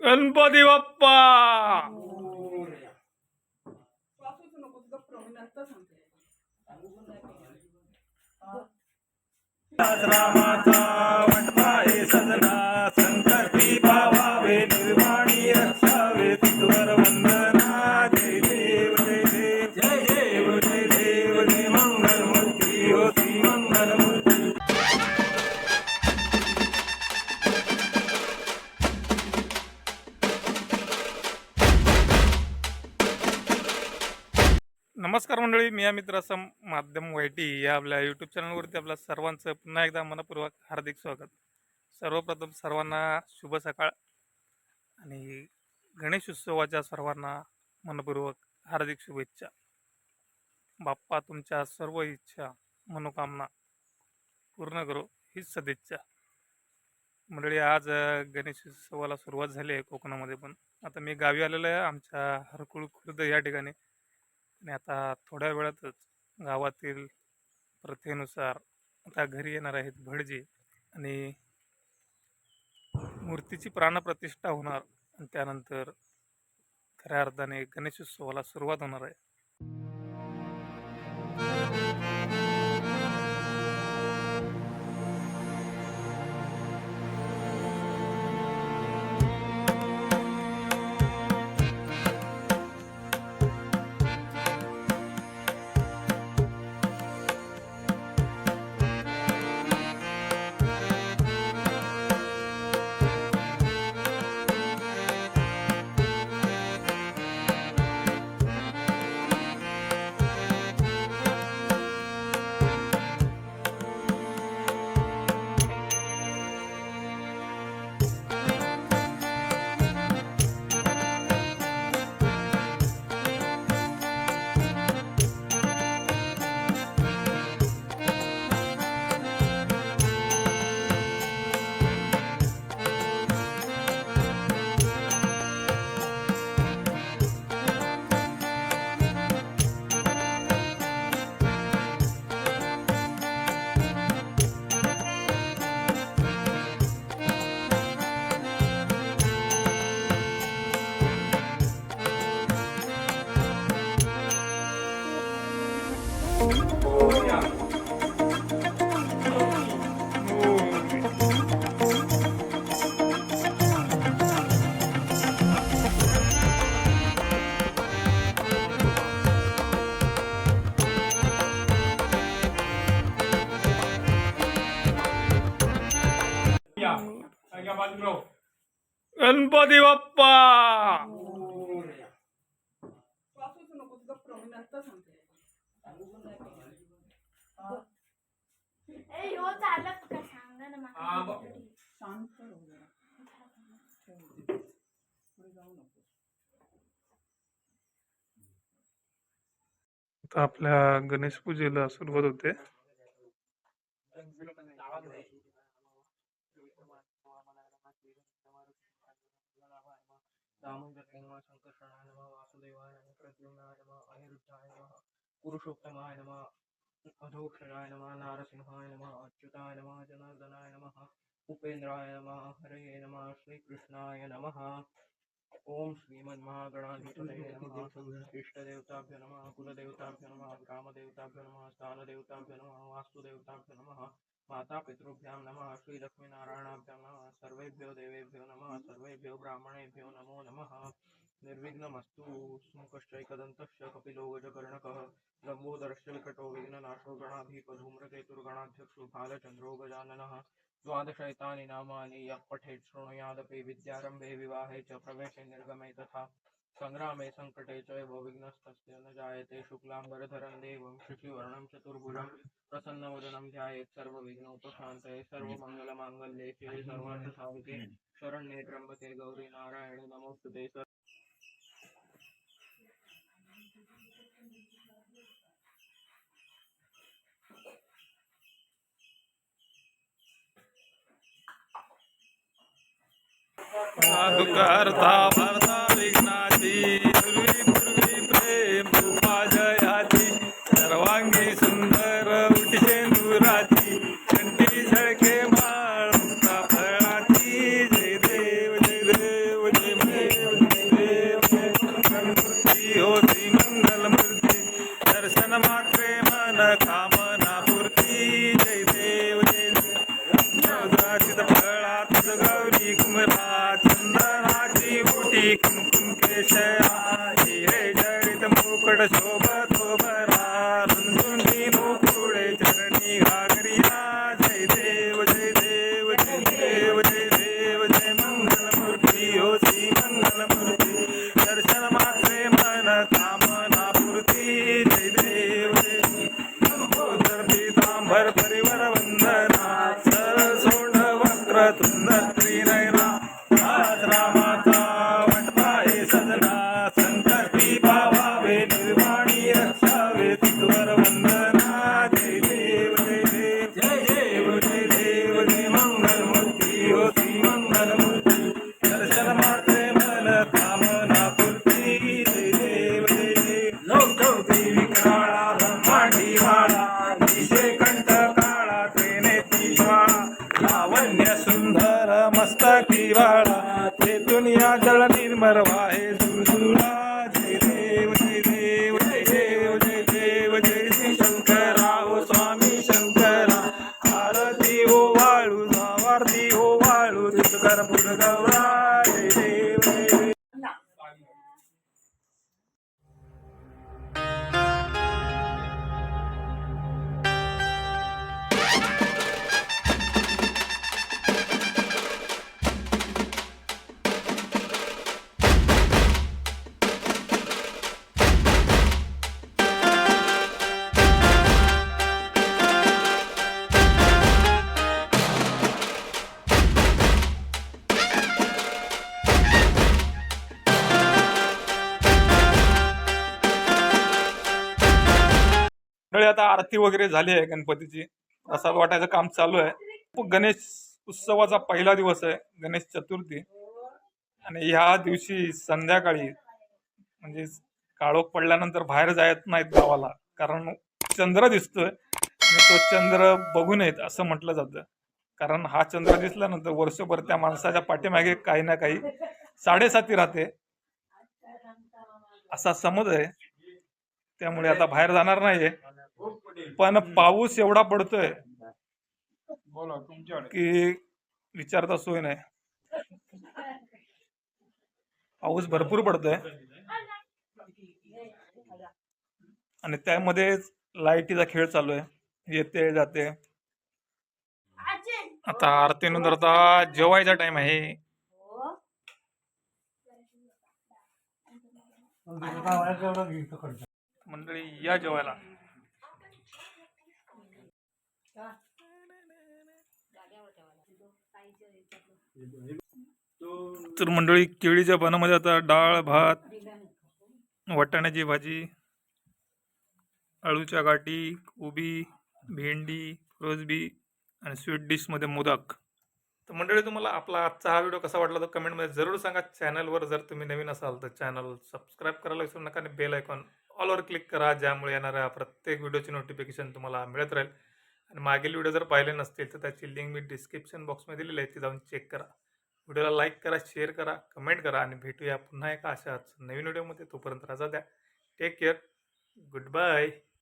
गणपती बाप्पा! वाचूच नको तुझं नमस्कार मंडळी मी अमित रसम माध्यम वायटी या आपल्या यूट्यूब चॅनलवरती आपल्या सर्वांचं पुन्हा एकदा मनपूर्वक हार्दिक स्वागत. सर्वप्रथम सर्वांना शुभ सकाळ आणि गणेश उत्सवाच्या सर्वांना मनपूर्वक हार्दिक शुभेच्छा. बाप्पा तुमच्या सर्व इच्छा मनोकामना पूर्ण करो हीच सदिच्छा. मंडळी आज गणेश उत्सवाला सुरुवात झाली आहे कोकणामध्ये पण. आता मी गावी आलेलो आहे आमच्या हरकुळ खुर्द या ठिकाणी. आणि आता थोड्या वेळातच गावातील प्रथेनुसार आता घरी येणार आहेत भटजी आणि मूर्तीची प्राणप्रतिष्ठा होणार आणि त्यानंतर खऱ्या अर्थाने गणेशोत्सवाला सुरुवात होणार आहे. नको आता आपल्या गणेश पूजेला सुरुवात होते. दामोदर नमः शंकरशरणाय नमः वासुदेवाय नमः प्रद्युम्नाय नमः अनिरुद्धाय नमः पुरुषोत्तमाय नमः अधोक्षराय नमः नारसिंहाय नमः अच्युताय नमः जनार्दनाय नमः उपेन्द्राय नमः हरये नमः श्रीकृष्णाय नमः। ओम श्रीमन्महागणाधिपतये नमः इष्टदेवताभ्य नमः कुलदेवताभ्य नमः ग्रामदेवताभ्य नमः स्थानदेवताभ्य नमः वास्तुदेवताभ्य नमः। माता पितृभ्यां नमः श्रीलक्ष्मीनारायणाभ्यां नमः सर्वेभ्यो देवेभ्यो नमः सर्वेभ्यो ब्राह्मणेभ्यो नमो नमः। निर्विघ्नमस्तु स्मुकश्चैकदन्तश्च कपिलोगजकर्णकः लम्बोदरश्च विकटो विघ्ननाशो गणाधिपधूम्रकेतुर्गणाध्यक्षो भालचन्द्रो गजाननः। द्वादशैतानि नामानि यः पठेत् शृणुयादपि विद्यारम्भे विवाहे च प्रवेशे निर्गमे तथा सङ्ग्रामे सङ्कटे च एव विघ्नस्तस्य न जायते शुक्लाम्बरधरं देवं शुचिवर्णं चतुर्भुजं प्रसन्नवदनं ध्यायेत् सर्वविघ्नोपशान्तये सर्वमङ्गलमाङ्गल्ये शिवे सर्वार्थसाधिके शरण्ये त्र्यम्बके गौरी नारायणे नमोस्तुते सर्व दुःखहर्ता જય જય જડિત મુકટ છો. आता आरती वगैरे झाली आहे गणपतीची. प्रसाद वाटायचं काम चालू आहे. गणेश उत्सवाचा पहिला दिवस आहे गणेश चतुर्थी. आणि ह्या दिवशी संध्याकाळी म्हणजे काळोख पडल्यानंतर बाहेर जायत नाहीत गावाला. कारण चंद्र दिसतोय आणि तो चंद्र बघू नयेत असं म्हटलं जातं. कारण हा चंद्र दिसल्यानंतर वर्षभर त्या माणसाच्या पाठीमागे काही ना काही साडेसाती राहते. असा समज आहे. त्यामुळे आता बाहेर जाणार नाहीये. पण पाऊस एवढा पडतोय की विचारता सोय नाही. पाऊस भरपूर पडतोय. आणि त्यामध्ये लाईटीचा खेळ चालू आहे. येते जाते. आता आरतीनंतर आता जेवायचा टाइम आहे. मंडळी या जेवायला. तर मंडळी केळीच्या पानामध्ये आता डाळ भात वाटाण्याची भाजी अळूच्या गाठी उभी भेंडी रोजबी आणि स्वीट डिशमध्ये मोदक. तर मंडळी तुम्हाला आपला आजचा हा व्हिडिओ कसा वाटला तर कमेंटमध्ये जरूर सांगा. चॅनलवर जर तुम्ही नवीन असाल तर चॅनल सबस्क्राईब करायला विसरू नका आणि बेल आयकॉन ऑलवर क्लिक करा ज्यामुळे येणाऱ्या प्रत्येक व्हिडिओची नोटिफिकेशन तुम्हाला मिळत राहील. आणि मागील व्हिडिओ जर पाहिले नसतील तर त्याची लिंक मी डिस्क्रिप्शन बॉक्समध्ये दिलेली आहे ती जाऊन चेक करा. व्हिडिओला लाईक करा शेअर करा कमेंट करा आणि भेटूया पुन्हा एका अशाच नवीन व्हिडिओमध्ये. तोपर्यंत रजा द्या. Take care. Good bye.